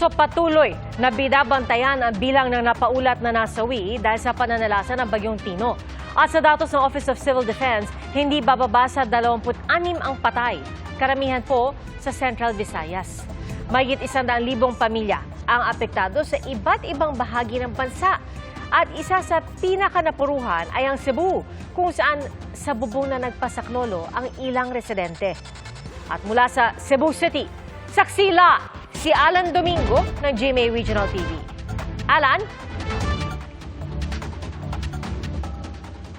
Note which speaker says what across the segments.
Speaker 1: sa patuloy na binabantayan ang bilang ng napaulat na nasawi dahil sa pananalasa ng Bagyong Tino. At sa datos ng Office of Civil Defense, hindi bababa sa 26 ang patay. Karamihan po sa Central Visayas. Mayigit isang daang libong pamilya ang apektado sa iba't ibang bahagi ng bansa. At isa sa pinakanapuruhan ay ang Cebu, kung saan sa bubong na nagpasaklolo ang ilang residente. At mula sa Cebu City, saksila si Alan Domingo ng GMA Regional TV. Alan?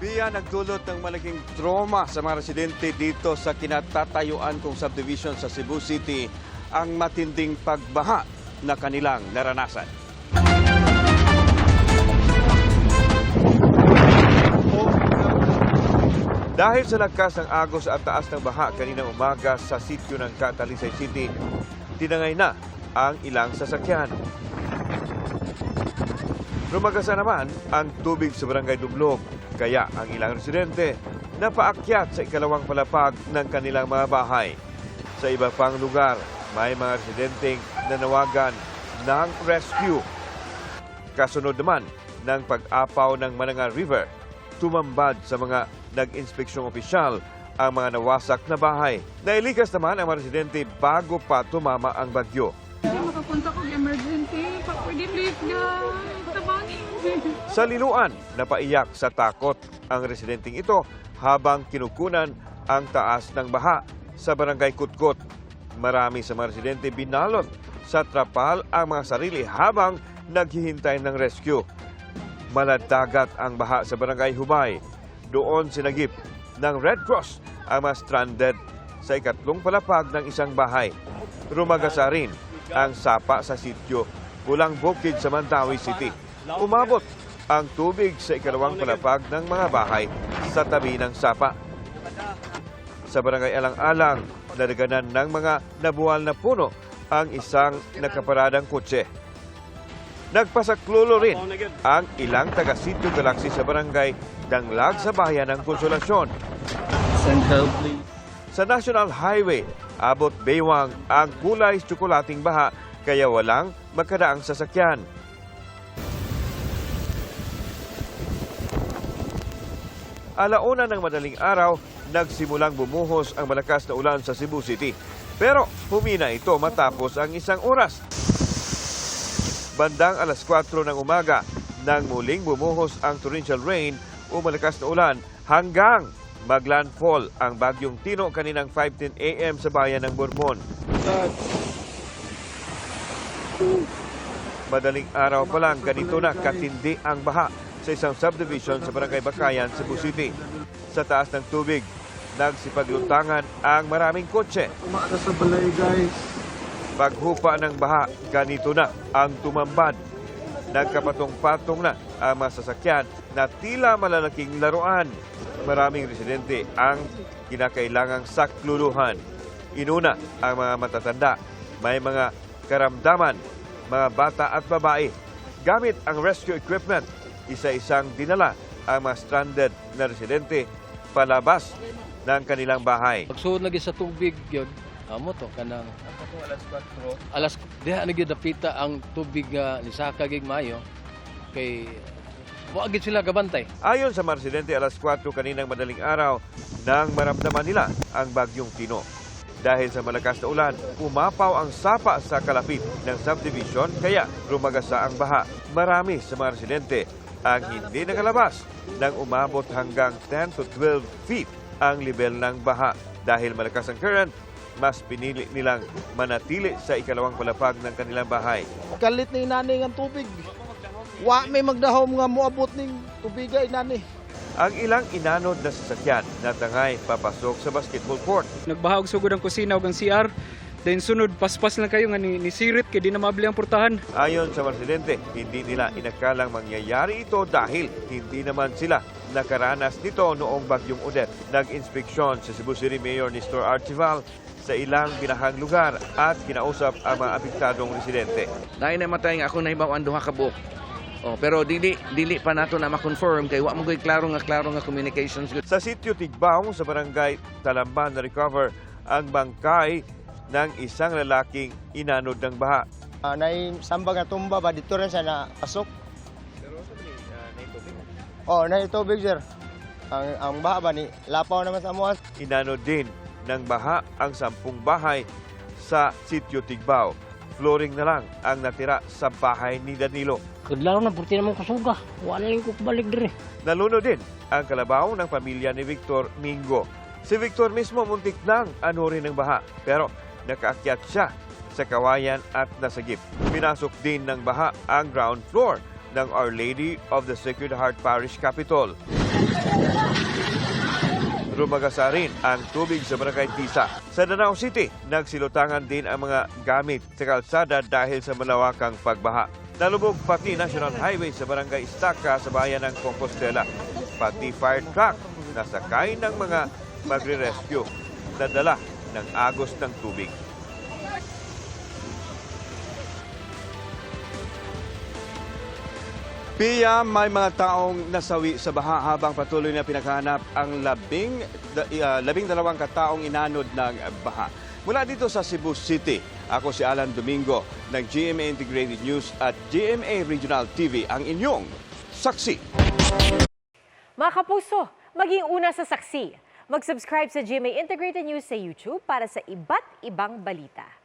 Speaker 2: Biya nagdulot ng malaking trauma sa mga residente dito sa kinatatayuan kong subdivision sa Cebu City ang matinding pagbaha na kanilang naranasan. Dahil sa lakas ng agos at taas ng baha kaninang umaga sa sityo ng Catalisay City, tinangay na ang ilang sasakyan. Rumagasa naman ang tubig sa barangay Dublog, kaya ang ilang residente napaakyat sa ikalawang palapag ng kanilang mga bahay. Sa iba pang lugar, may mga residenteng nanawagan ng rescue. Kasunod naman ng pag-apaw ng Mananga River, tumambad sa mga nag-inspeksyong opisyal ang mga nawasak na bahay. Nailikas naman ang mga residente bago pa tumama ang bagyo.
Speaker 3: Tabangin.
Speaker 2: Sa liluan, napaiyak sa takot ang residenteng ito habang kinukunan ang taas ng baha sa barangay Kutkot. Marami sa mga residente binalot sa trapal ang mga sarili habang naghihintay ng rescue. Maladagat ang baha sa barangay Hubay. Doon sinagip ng Red Cross ang mga stranded sa ikatlong palapag ng isang bahay. Rumagasa rin ang sapa sa sityo Pulang Bukid sa Mandawi City. Umabot ang tubig sa ikalawang palapag ng mga bahay sa tabi ng sapa. Sa barangay Alang-Alang, nadaganan ng mga nabuwal na puno ang isang nakaparadang kotse. Nagpasaklulo rin ang ilang taga-sityo Galaxy sa barangay Danglag sa bayan ng Konsolasyon. Sa National Highway, abot baywang ang kulay tsokolating baha kaya walang makadaang sasakyan. Alauna ng madaling araw, nagsimulang bumuhos ang malakas na ulan sa Cebu City. Pero humina ito matapos ang isang oras. Bandang alas 4 ng umaga, nang muling bumuhos ang torrential rain o malakas na ulan hanggang maglandfall ang bagyong Tino kaninang 5.10 a.m. sa bayan ng Bourbon. Madaling araw pa lang, ganito na katindi ang baha sa isang subdivision sa Barangay Bakayan, Cebu City. Sa taas ng tubig, nagsipaglutangan ang maraming kotse.
Speaker 4: Umaga sa balay, guys.
Speaker 2: Paghupa ng baha, ganito na ang tumambad. Nagkapatong-patong na ang mga sasakyan na tila malalaking laruan. Maraming residente ang kinakailangang sakluluhan. Inuna ang mga matatanda. May mga karamdaman, mga bata at babae. Gamit ang rescue equipment, isa-isang dinala ang mga stranded na residente palabas ng kanilang bahay.
Speaker 5: Pagsuod lagi sa tubig yun, amo to kanang alas diha na gyud napita ang tubig nga ni Saka gig mayo kay wa gid sila gabantay.
Speaker 2: Ayon sa mga residente, alas 4 kaninang madaling araw nang maramdaman nila ang bagyong Tino. Dahil sa malakas na ulan, umapaw ang sapa sa kalapit ng subdivision kaya rumagasa ang baha. Marami sa mga residente ang hindi nakalabas nang umabot hanggang 10 to 12 feet ang level ng baha. Dahil malakas ang current, mas pinili nilang manatili sa ikalawang palapag ng kanilang bahay.
Speaker 4: Kalit ni inani nga tubig. Wa may magdahom nga moabot ning tubiga inani.
Speaker 2: Ang ilang inanod na sasakyan natangay papasok sa basketball court.
Speaker 6: nagbahag sugod ang kusina ug ang CR then sunod paspas lang kayo nga ni, ni sirit kay di na mabili ang portahan
Speaker 2: Ayon sa mga residente, hindi nila inakalang mangyayari ito dahil hindi naman sila nakaranas nito noong bagyong Odette. Nag-inspeksyon sa Cebu City Mayor Nestor Archival sa ilang binahang lugar at kinausap ang mga apektadong residente.
Speaker 7: Dahil na matay nga ako na ibaw ang duha ka buok. Oh, pero dili dili pa nato na ma-confirm kay wa mo koy klaro nga klaro nga communications
Speaker 2: Sa sitio Tigbaong sa barangay Talamban na recover ang bangkay ng isang lalaking inanod ng baha.
Speaker 8: Uh, sambag na tumba ba dito rin siya na pasok. Oh, nay tubig sir. Ang ang baha ba ni lapaw naman sa amuas.
Speaker 2: Inano din ng baha ang sampung bahay sa sitio Tigbao. Flooring na lang ang natira sa bahay ni Danilo.
Speaker 9: Kadlaw na, purti naman kusuga. Wala lang ko balik dire.
Speaker 2: Naluno din ang kalabaw ng pamilya ni Victor Mingo. Si Victor mismo muntik nang anurin ng baha pero nakaakyat siya sa kawayan at nasagip. Pinasok din ng baha ang ground floor ng Our Lady of the Sacred Heart Parish Capitol. Rumagasa rin ang tubig sa Barangay Tisa. Sa Danao City, nagsilutangan din ang mga gamit sa kalsada dahil sa malawakang pagbaha. Nalubog pati National Highway sa Barangay Estaca sa bayan ng Compostela. Pati fire truck na sakay ng mga magre-rescue na dala ng agos ng tubig.
Speaker 10: Piya, may mga taong nasawi sa baha habang patuloy na pinakahanap ang labing, uh, labing dalawang kataong inanod ng baha. Mula dito sa Cebu City, ako si Alan Domingo ng GMA Integrated News at GMA Regional TV ang inyong saksi.
Speaker 1: Mga kapuso, maging una sa saksi. Mag-subscribe sa GMA Integrated News sa YouTube para sa iba't ibang balita.